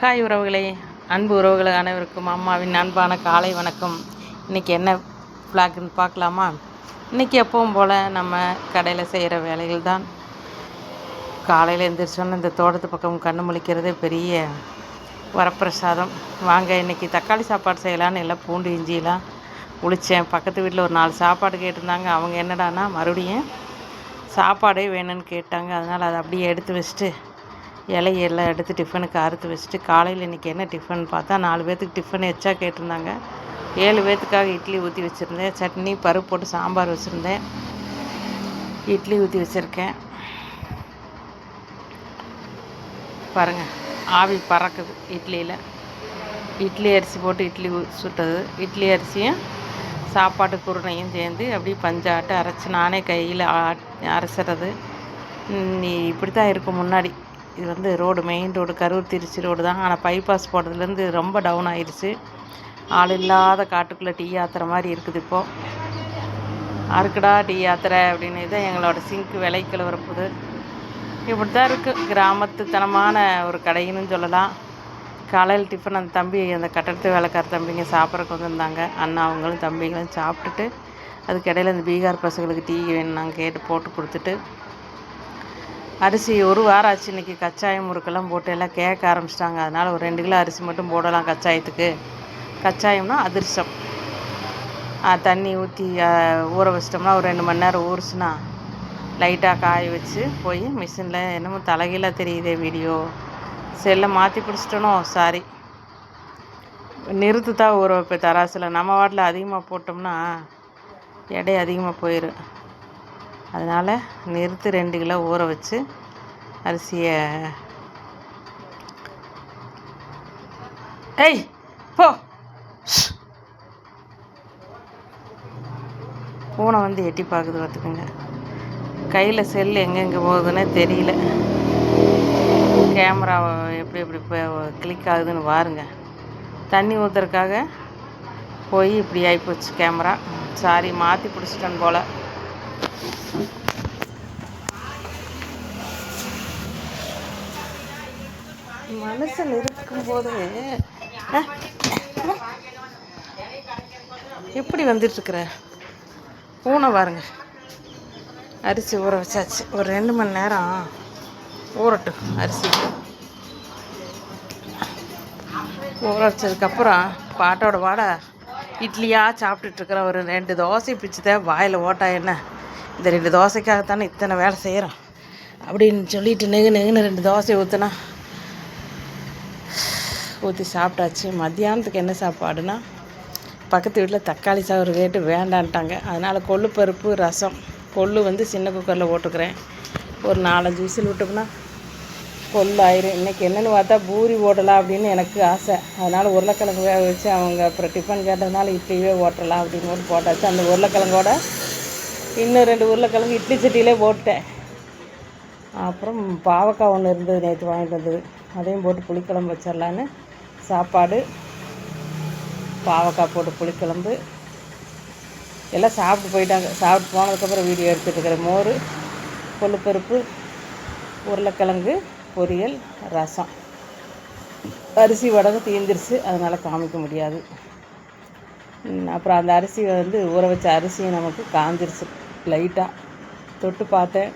Hi உறவுகளே அன்பு உறவுகளை அனைவருக்கும் அம்மாவின் அன்பான காலை வணக்கம். இன்றைக்கி என்ன ஃப்ளாக்னு பார்க்கலாமா? இன்றைக்கி எப்பவும் போல் நம்ம கடையில் செய்கிற வேலைகள் தான். காலையில் எழுந்திரிச்சோன்னு இந்த தோட்டத்து பக்கம் கண்ணு முழிக்கிறதே பெரிய வரப்பிரசாதம். வாங்க இன்றைக்கி தக்காளி சாப்பாடு செய்யலான்னு எல்லாம் பூண்டு இஞ்சிலாம் உளித்தேன் பக்கத்து வீட்டில் ஒரு நாலு சாப்பாடு கேட்டிருந்தாங்க. அவங்க என்னடான்னா மறுபடியும் சாப்பாடே வேணும்னு கேட்டாங்க. அதனால் அதை அப்படியே எடுத்து வச்சுட்டு இலையெல்லாம் எடுத்து டிஃபனுக்கு அறுத்து வச்சுட்டு காலையில் இன்றைக்கி என்ன டிஃபன் பார்த்தா நாலு பேர்த்துக்கு டிஃபன் எச்சா கேட்டிருந்தாங்க. ஏழு பேர்த்துக்காக இட்லி ஊற்றி வச்சுருந்தேன். சட்னி பருப்பு போட்டு சாம்பார் வச்சுருந்தேன். இட்லி ஊற்றி வச்சுருக்கேன். பாருங்கள் ஆவி பறக்குது இட்லியில். இட்லி அரிசி போட்டு இட்லி ஊ- சுட்டது. இட்லி அரிசியும் சாப்பாட்டு குருணையும் சேர்ந்து அப்படியே பஞ்சாட்டு அரைச்சி நானே கையில் அரைச்சிறது. நீ இப்படி தான் இருக்கும் முன்னாடி. இது வந்து road main road Karur Trichy road தான் ஆனால் பைபாஸ் போடுறதுலேருந்து ரொம்ப டவுன் ஆயிடுச்சு. ஆள் இல்லாத காட்டுக்குள்ளே டீ ஆத்துற மாதிரி இருக்குது இப்போது அறுக்குடா டீ ஆத்துற அப்படின்னு தான் எங்களோட சிங்க்கு விலை கிளவரப்புது இப்படி தான் இருக்குது கிராமத்துத்தனமான ஒரு கடைன்னு சொல்லலாம். காலையில் டிஃபன் அந்த தம்பி அந்த கட்டடத்து வேலைக்கார தம்பிங்க சாப்பிட்றக்கு வந்திருந்தாங்க. அண்ணா அவங்களும் தம்பிங்களும் சாப்பிட்டுட்டு அதுக்கு இடையில இந்த பீகார் பசங்களுக்கு டீ வேணும் நாங்கள் கேட்டு போட்டு கொடுத்துட்டு அரிசி ஒரு வாரம் ஆச்சு இன்றைக்கி கச்சாயம் முறுக்கெல்லாம் போட்டு எல்லாம் கேட்க ஆரம்பிச்சிட்டாங்க. அதனால் ஒரு ரெண்டு கிலோ அரிசி மட்டும் போடலாம் கச்சாயத்துக்கு. கச்சாயம்னா அதிர்சம் தண்ணி ஊற்றி ஊற வச்சிட்டோம்னா ஒரு ரெண்டு மணி நேரம் ஊறுச்சுன்னா லைட்டாக காய வச்சு போய் மிஷினில் என்னமோ தலைகீழாக தெரியுதே வீடியோ. செல்லை மாற்றி பிடிச்சிட்டனோ சாரி. நிறுத்து தான் ஊற வைப்பேன் தராசில். நம்ம வாட்டில் அதிகமாக போட்டோம்னா எடை அதிகமாக போயிடும் அதனால் நிறுத்து ரெண்டு கிலோ ஊற வச்சு அரிசியை ஏய் போ. பூனை வந்து எட்டி பார்க்குது பார்த்துக்குங்க. கையில் செல் எங்கெங்கே போகுதுன்னே தெரியல. கேமரா எப்படி எப்படி கிளிக் ஆகுதுன்னு பாருங்க தண்ணி ஊற்றுறதுக்காக போய் இப்படி ஆகிப்போச்சு கேமரா. சாரி மாற்றி பிடிச்சிட்டேன் போல். மனுஷன் இருக்கும்போது அஹ், எப்படி வந்துட்டுருக்குற? பூனை பாருங்க. அரிசி ஊற வச்சாச்சு. ஒரு ரெண்டு மணி நேரம் ஊறட்டும் அரிசி. ஊற வச்சதுக்கப்புறம் பாட்டோட வாட இட்லியாக சாப்பிட்டுட்ருக்குற ஒரு ரெண்டு தோசை பிச்சுதான் வாயில் ஓட்டா என்ன? இந்த ரெண்டு தோசைக்காகத்தானே இத்தனை வேலை செய்கிறோம் அப்படின்னு சொல்லிட்டு நெகு நெகுன்னு ரெண்டு தோசை ஊற்றுனா ஊற்றி சாப்பிட்டாச்சு. மத்தியானத்துக்கு என்ன சாப்பாடுனா பக்கத்து வீட்டில் தக்காளி சாறு கேட்டு வேண்டான்ட்டாங்க. அதனால் கொள்ளு பருப்பு ரசம் கொள்ளு வந்து சின்ன குக்கரில் போட்டுக்கிறேன். ஒரு நாலஞ்சு விசில் விட்டோம்னா கொள்ளு ஆயிரும். இன்றைக்கி என்னென்னு பார்த்தா பூரி ஓட்டலாம் அப்படின்னு எனக்கு ஆசை. அதனால் உருளைக்கிழங்கு வேக வச்சு அவங்க அப்புறம் டிஃபன் கேட்டதுனால இட்லியே ஓட்டலாம் அப்படின்னு போட்டு போட்டாச்சு. அந்த உருளைக்கிழங்கோட இன்னும் ரெண்டு உருளைக்கிழங்கு இட்லி சட்டியிலே போட்டேன். அப்புறம் பாவக்காய் ஒன்று இருந்தது நேற்று வாங்கிட்டு வந்தது. அதையும் போட்டு புளிக்குழம்பு வச்சிடலான்னு. சாப்பாடு பாவக்காய் போட்டு புளிக்குழம்பு. எல்லாம் சாப்பிட்டு போயிட்டாங்க. சாப்பிட்டு போனதுக்கப்புறம் வீடியோ எடுத்துகிட்டு இருக்கிற மோர் கொள்ளுப்பருப்பு உருளைக்கிழங்கு பொரியல் ரசம். அரிசி வடகு தீந்துருச்சு. அதனால் காமிக்க முடியாது. அப்புறம் அந்த அரிசி வந்து ஊற வச்ச அரிசியும் நமக்கு காஞ்சிருச்சு. லைட்டாக தொட்டு பார்த்தேன்.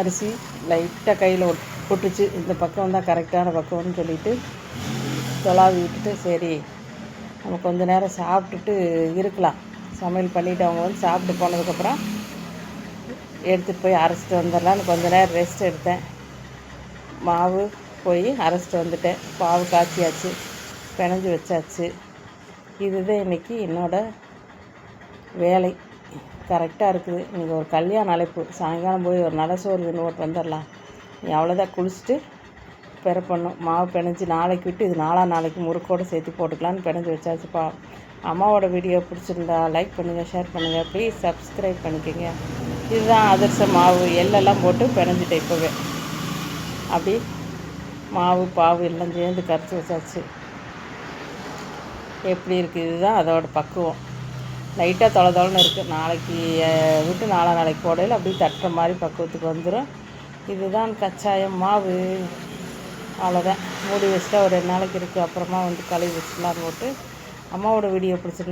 அரிசி லைட்டாக கையில் ஒட்டுச்சு. இந்த பக்கம் தான் கரெக்டான பக்கம்னு சொல்லிட்டு தொலாவி விட்டுட்டு சரி நம்ம கொஞ்ச நேரம் சாப்பிட்டுட்டு இருக்கலாம். சமையல் பண்ணிவிட்டு அவங்க வந்து சாப்பிட்டு போனதுக்கப்புறம் எடுத்துகிட்டு போய் அரைச்சிட்டு வந்துடலான்னு கொஞ்ச நேரம் ரெஸ்ட் எடுத்தேன். மாவு போய் அரைச்சிட்டு வந்துட்டேன். பாவு காய்ச்சியாச்சு பிணைஞ்சு வச்சாச்சு. இதுதான் இன்றைக்கி என்னோடய வேலை. கரெக்டாக இருக்குது. இன்றைக்கி ஒரு கல்யாண அழைப்பு சாயங்காலம் போய் ஒரு நல்ல சோறு தின்னு ஓட்டு வந்துடலாம் நீ அவ்வளோதான் குளிச்சுட்டு பெற பண்ணும் மாவு பிணைஞ்சி நாளைக்கு விட்டு இது நாலா நாளைக்கு முறுக்கோடு சேர்த்து போட்டுக்கலான்னு பிணைஞ்சி வச்சாச்சுப்பா. அம்மாவோட வீடியோ பிடிச்சிருந்தா லைக் பண்ணுங்கள் ஷேர் பண்ணுங்கள் ப்ளீஸ் சப்ஸ்கிரைப் பண்ணிக்கோங்க. இதுதான் அதிரச மாவு. எள்ளெல்லாம் போட்டு பிணைஞ்சிட்டேன் இப்போவே. அப்படி மாவு பாவு எல்லாம் சேர்ந்து கரைச்சி வச்சாச்சு. எப்படி இருக்குது இதுதான் அதோட பக்குவம். லைட்டாக தொலை தொலைன்னு இருக்குது நாளைக்கு விட்டு நாளா நாளைக்கு போடையில் அப்படியே தட்டுற மாதிரி பக்குவத்துக்கு வந்துடும் இதுதான் கச்சாயம் மாவு. அவ்வளோதான் மூடி வச்சுட்டா ஒரு ரெண்டு நாளைக்கு இருக்குது அப்புறமா வந்து கழுவி வச்சுலாம் போட்டு அம்மாவோட வீடியோ பிடிச்சிருந்து